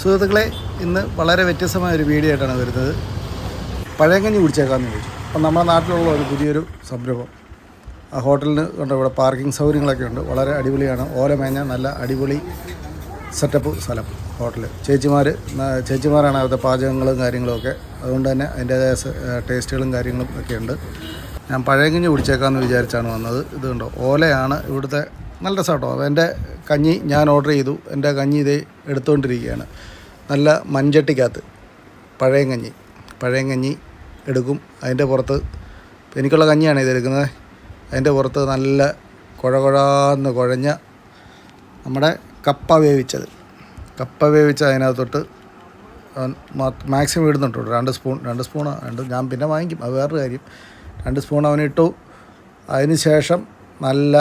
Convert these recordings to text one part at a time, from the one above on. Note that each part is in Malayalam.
സുഹൃത്തുക്കളെ ഇന്ന് വളരെ വ്യത്യസ്തമായ ഒരു വീഡിയോ ആയിട്ടാണ് വരുന്നത്. പഴയങ്കഞ്ഞി കുടിച്ചേക്കാമെന്ന് ചോദിച്ചു. അപ്പം നമ്മുടെ നാട്ടിലുള്ള ഒരു പുതിയൊരു സംരംഭം. ആ ഹോട്ടലിന് ഉണ്ട് ഇവിടെ പാർക്കിംഗ് സൗകര്യങ്ങളൊക്കെ ഉണ്ട്. വളരെ അടിപൊളിയാണ്. ഓല മേഞ്ഞ നല്ല അടിപൊളി സെറ്റപ്പ് സ്ഥലം ഹോട്ടൽ ചേച്ചിമാർ ചേച്ചിമാരാണ് അവിടുത്തെ പാചകങ്ങളും കാര്യങ്ങളുമൊക്കെ അതുകൊണ്ട് തന്നെ അതിന്റേതായ ടേസ്റ്റുകളും കാര്യങ്ങളും ഒക്കെ ഉണ്ട്. ഞാൻ പഴയങ്കഞ്ഞി കുടിച്ചേക്കാമെന്ന് വിചാരിച്ചാണ് വന്നത്. ഇത് കണ്ടോ? ഓലയാണ് ഇവിടുത്തെ നല്ല രസമാട്ടോ എന്റെ കഞ്ഞി ഞാൻ ഓർഡർ ചെയ്തു. എന്റെ കഞ്ഞി ഇതേ എടുത്തുകൊണ്ടിരിക്കുകയാണ്. നല്ല മൺചട്ടിക്കകത്ത് പഴയ കഞ്ഞി. പഴയ കഞ്ഞി എടുക്കും. അതിന്റെ പുറത്ത് എനിക്കുള്ള കഞ്ഞിയാണ് ഇതെടുക്കുന്നത് അതിന്റെ പുറത്ത് നല്ല കുഴകുഴാന്ന് കുഴഞ്ഞ നമ്മുടെ കപ്പ വേവിച്ചത്. കപ്പ വേവിച്ച അതിനകത്തോട്ട് മാക്സിമം ഇടുന്നുണ്ട്. രണ്ട് സ്പൂൺ രണ്ട് സ്പൂൺ രണ്ട് ഞാൻ പിന്നെ വാങ്ങിക്കും. അത് വേറൊരു കാര്യം. രണ്ട് സ്പൂൺ അവനിട്ടു. അതിന് ശേഷം നല്ല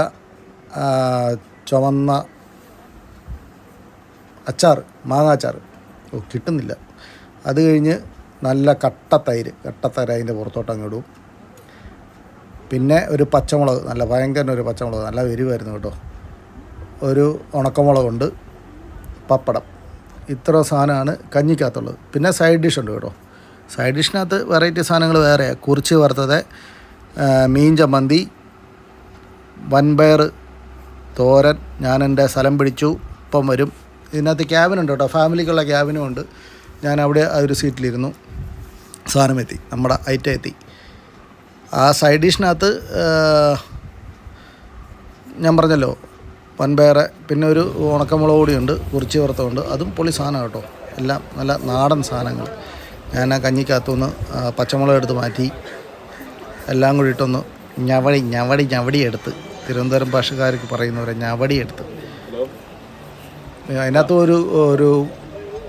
ചുവന്ന അച്ചാർ മാങ്ങ അച്ചാർ ഓ കിട്ടുന്നില്ല. അത് കഴിഞ്ഞ് നല്ല കട്ട തൈര് കട്ട തൈര് അതിന്റെ പുറത്തോട്ട് അങ്ങ് ഇടും. പിന്നെ ഒരു പച്ചമുളക് നല്ല ഭയങ്കര ഒരു പച്ചമുളക് നല്ല എരിവായിരുന്നു കേട്ടോ. ഒരു ഉണക്കമുളകുണ്ട് പപ്പടം. ഇത്ര സാധനമാണ് കഞ്ഞിക്കകത്തുള്ളത്. പിന്നെ സൈഡ് ഡിഷ് ഉണ്ട് കേട്ടോ. സൈഡ് ഡിഷിനകത്ത് വെറൈറ്റി സാധനങ്ങൾ വേറെ. കുറിച്ച് വറുത്തത് മീൻ ചമ്മന്തി വൻപയർ തോരൻ ഞാൻ സ്ഥലം പിടിച്ചു ഇപ്പം വരും. ഇതിനകത്ത് ക്യാബിൻ ഉണ്ട് കേട്ടോ. ഫാമിലിക്കുള്ള ക്യാബിനും ഉണ്ട്. ഞാൻ അവിടെ ആ ഒരു സീറ്റിലിരുന്നു. സാധനം എത്തി. നമ്മുടെ ഐറ്റം എത്തി. ആ സൈഡ് ഡിഷിനകത്ത് ഞാൻ പറഞ്ഞല്ലോ വൻപയറ് പിന്നെ ഒരു ഉണക്കമുളക് കൂടിയുണ്ട് കുറിച്ച് വറുത്തമുണ്ട് അതും പൊളി സാധനം കേട്ടോ. എല്ലാം നല്ല നാടൻ സാധനങ്ങൾ. ഞാൻ ആ കഞ്ഞിക്കകത്തുനിന്ന് പച്ചമുളക് എടുത്ത് മാറ്റി എല്ലാം കൂടി ഇട്ടൊന്ന് ഞവടി ഞവടി ഞവടി എടുത്ത്. തിരുവനന്തപുരം ഭാഷക്കാർക്ക് പറയുന്നവരെ ഞവടി എടുത്ത്. അതിനകത്ത് ഒരു ഒരു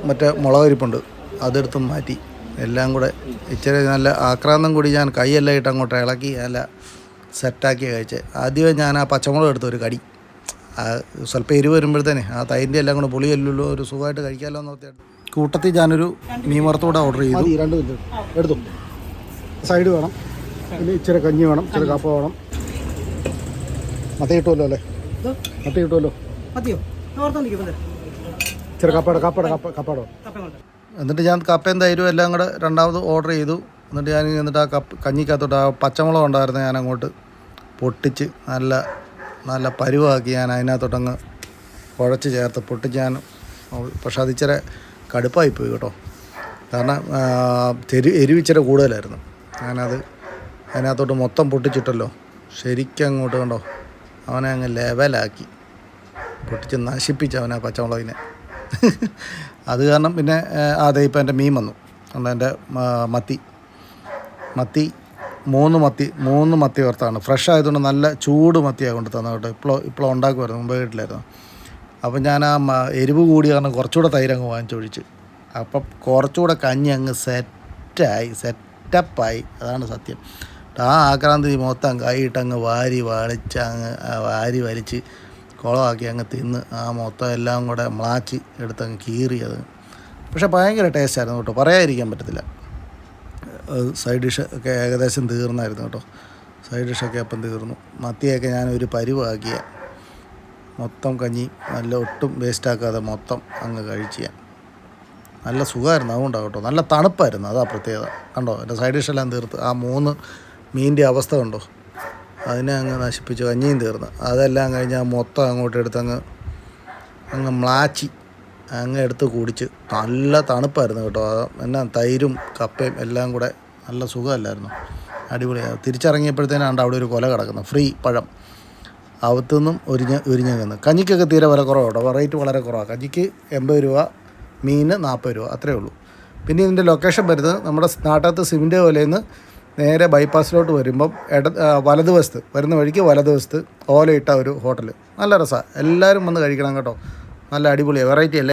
മറ്റേ മുളക് ഇരിപ്പുണ്ട് അതെടുത്ത് മാറ്റി. എല്ലാം കൂടെ ഇച്ചിരി നല്ല ആക്രാന്തം കൂടി ഞാൻ കൈയെല്ലാം ഇട്ട് അങ്ങോട്ട് ഇളക്കി നല്ല സെറ്റാക്കി കഴിച്ച്. ആദ്യമേ ഞാൻ ആ പച്ചമുളക് എടുത്ത് ഒരു കടി. ആ സ്വല്പം എരിവ് വരുമ്പോഴത്തേനെ ആ തൈരിന്റെ എല്ലാം കൂടെ പുളിയല്ലല്ലോ ഒരു സുഖമായിട്ട് കഴിക്കാമല്ലോ എന്ന് ഓർത്തിട്ട്. കൂട്ടത്തിൽ ഞാനൊരു മീൻ വറുത്തൂടെ ഓർഡർ ചെയ്തു. രണ്ട് മിനിറ്റ്. എടുത്തു. സൈഡ് വേണം. പിന്നെ ഇച്ചിരി കഞ്ഞി വേണം ഇച്ചിരി കപ്പ വേണം. മത്തി കിട്ടുമല്ലോ അല്ലേ? മത്തി കിട്ടുമല്ലോ? മതിയോ? ഇച്ചിരി കപ്പയുടെ കപ്പയുടെ കപ്പ കപ്പടോ. എന്നിട്ട് ഞാൻ കപ്പയും തൈരും എല്ലാം കൂടെ രണ്ടാമത് ഓർഡർ ചെയ്തു. എന്നിട്ട് ഞാൻ എന്നിട്ട് ആ കപ്പ് കഞ്ഞിക്കകത്തോട്ട് ആ പച്ചമുളക് ഉണ്ടായിരുന്നു ഞാൻ അങ്ങോട്ട് പൊട്ടിച്ച് നല്ല നല്ല പരുവാക്കി ഞാൻ അതിനകത്തോട്ടങ്ങ് കുഴച്ച് ചേർത്ത് പൊട്ടിച്ച് ഞാൻ പക്ഷെ അത് ഇച്ചിരി കടുപ്പായി പോയി കേട്ടോ. കാരണം തെരു എരിവിച്ചിരി കൂടുതലായിരുന്നു. ഞാനത് അതിനകത്തോട്ട് മൊത്തം പൊട്ടിച്ചിട്ടല്ലോ. ശരിക്കും അങ്ങോട്ട് കണ്ടോ? അവനെ അങ്ങ് ലെവലാക്കി പൊട്ടിച്ച് നശിപ്പിച്ചു അവനെ പച്ചമുളകിനെ. അത് കാരണം പിന്നെ അതെ ഇപ്പം എന്റെ മീൻ വന്നു. അന്ന് എന്റെ മത്തി. മത്തി മൂന്ന് മത്തി മൂന്ന് മത്തി വറുത്താണ്. ഫ്രഷ് ആയതുകൊണ്ട് നല്ല ചൂട് മത്തിയാണ് കൊണ്ട് തന്നത് കേട്ടോ. ഇപ്പോൾ ഇപ്പോൾ ഉണ്ടാക്കുമായിരുന്നു മുമ്പ് വീട്ടിലായിരുന്നു. അപ്പം ഞാൻ ആ എരിവ് കൂടി കാരണം കുറച്ചുകൂടെ തൈര് അങ്ങ് വാങ്ങിച്ചൊഴിച്ച്. അപ്പം കുറച്ചുകൂടെ കഞ്ഞി അങ്ങ് സെറ്റായി സെറ്റപ്പായി. അതാണ് സത്യം. ആ ആക്രാന്തി മൊത്തം കൈയിട്ടങ്ങ് വാരി വലിച്ച് അങ്ങ് വാരി വലിച്ച് കുളമാക്കി അങ്ങ് തിന്ന് ആ മൊത്തം എല്ലാം കൂടെ മ്ലാച്ചി എടുത്ത് അങ്ങ് കീറിയത്. പക്ഷേ ഭയങ്കര ടേസ്റ്റായിരുന്നു കേട്ടോ. പറയാതിരിക്കാൻ പറ്റത്തില്ല. സൈഡ് ഡിഷ് ഒക്കെ ഏകദേശം തീർന്നായിരുന്നു കേട്ടോ. സൈഡ് ഡിഷൊക്കെ അപ്പം തീർന്നു. മത്തിയൊക്കെ ഞാൻ ഒരു പരിവാക്കിയ. മൊത്തം കഞ്ഞി നല്ല ഒട്ടും വേസ്റ്റാക്കാതെ മൊത്തം അങ്ങ് കഴിച്ചു ഞാൻ നല്ല സുഖമായിരുന്നു അതുകൊണ്ടാണ് കേട്ടോ. നല്ല തണുപ്പായിരുന്നു അതാ പ്രത്യേകത. കണ്ടോ? എന്റെ സൈഡ് ഡിഷെല്ലാം തീർത്ത്. ആ മൂന്ന് മീനിന്റെ അവസ്ഥ കണ്ടോ? അതിനെ അങ്ങ് നശിപ്പിച്ചു കഞ്ഞിയും തീർന്ന്. അതെല്ലാം കഴിഞ്ഞ് മൊത്തം അങ്ങോട്ട് എടുത്തങ്ങ് അങ്ങ് മ്ലാച്ചി അങ്ങ് എടുത്ത് കുടിച്ച്. നല്ല തണുപ്പായിരുന്നു കേട്ടോ. എന്നാ തൈരും കപ്പയും എല്ലാം കൂടെ നല്ല സുഖമല്ലായിരുന്നു. അടിപൊളിയാണ് തിരിച്ചിറങ്ങിയപ്പോഴത്തേനാണ്ട് അവിടെ ഒരു കൊല കിടക്കുന്നത് ഫ്രീ പഴം. അകത്തുനിന്നും ഒരിഞ്ഞ് ഉരിഞ്ഞ് നിന്ന്. കഞ്ഞിക്കൊക്കെ തീരെ വില കുറവാണ് കേട്ടോ. റേറ്റ് വളരെ കുറവാണ് കഞ്ഞിക്ക് എൺപത് രൂപ മീന് നാൽപ്പത് രൂപ അത്രയേ ഉള്ളൂ. പിന്നെ ഇതിന്റെ ലൊക്കേഷൻ വരുന്നത് നമ്മുടെ നാട്ടകത്ത് സിമിന്റെ പോലെയിൽ നിന്ന് നേരെ ബൈപ്പാസിലോട്ട് വരുമ്പം ഇട വലതുവശത്ത് വരുന്ന വഴിക്ക് വലതുവശത്ത് ഓലയിട്ട ഒരു ഹോട്ടൽ നല്ല രസമാണ് എല്ലാവരും വന്ന് കഴിക്കണം കേട്ടോ. നല്ല അടിപൊളി വെറൈറ്റി അല്ലേ?